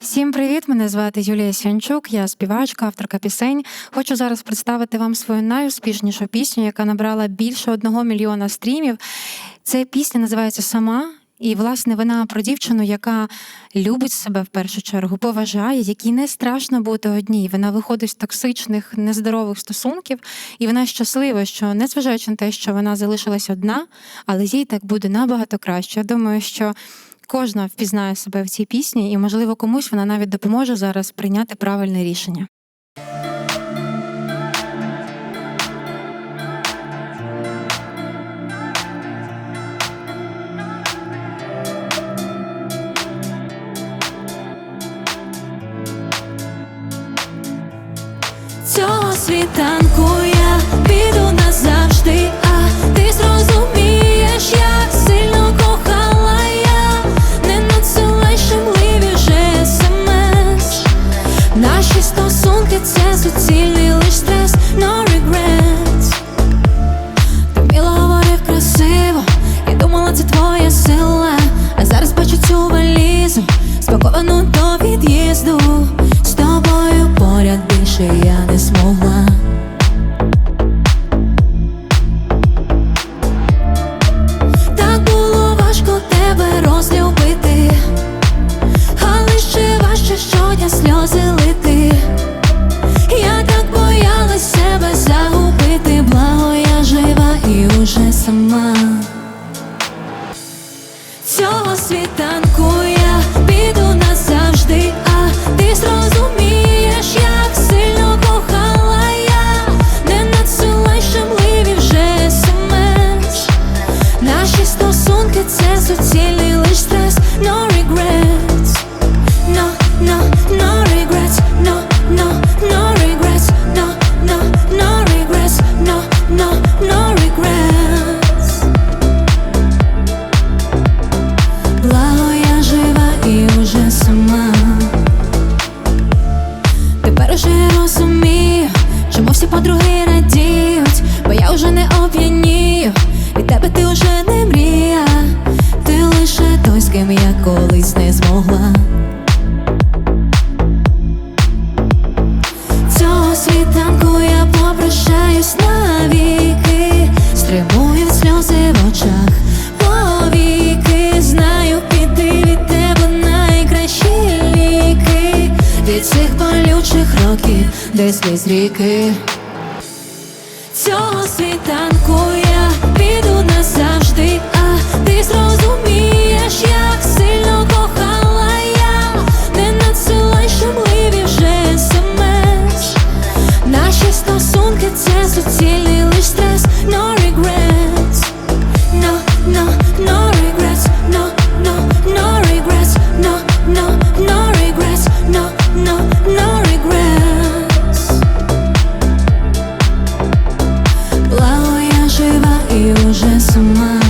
Всім привіт! Мене звати Юлія Сянчук, я співачка, авторка пісень. Хочу зараз представити вам свою найуспішнішу пісню, яка набрала більше одного мільйона стрімів. Ця пісня називається Сама. І, власне, вона про дівчину, яка любить себе в першу чергу, поважає, якій не страшно бути одній. Вона виходить з токсичних, нездорових стосунків, і вона щаслива, що незважаючи на те, що вона залишилась одна, але їй так буде набагато краще. Я думаю, що кожна впізнає себе в цій пісні, і, можливо, комусь вона навіть допоможе зараз прийняти правильне рішення. Цього світанку сила. А зараз бачу цю валізу, спаковану до від'їзду. З тобою поряд більше я не змогла. Так було важко тебе розлюбити, але ще важче щодня сльози лити. Я так боялась себе загубити, благо жива і уже сама. Цього світанку я піду назавжди, а ти зрозумієш, як сильно кохала я, не надсилай шамливі вже смс. Наші стосунки це суцільний лиш стрес, змогла. Цього світанку я попрощаюсь навіки, стримують сльози в очах повіки. Знаю, піти від тебе найкращі від цих болючих років, де сліз ріки. Цього світанку сама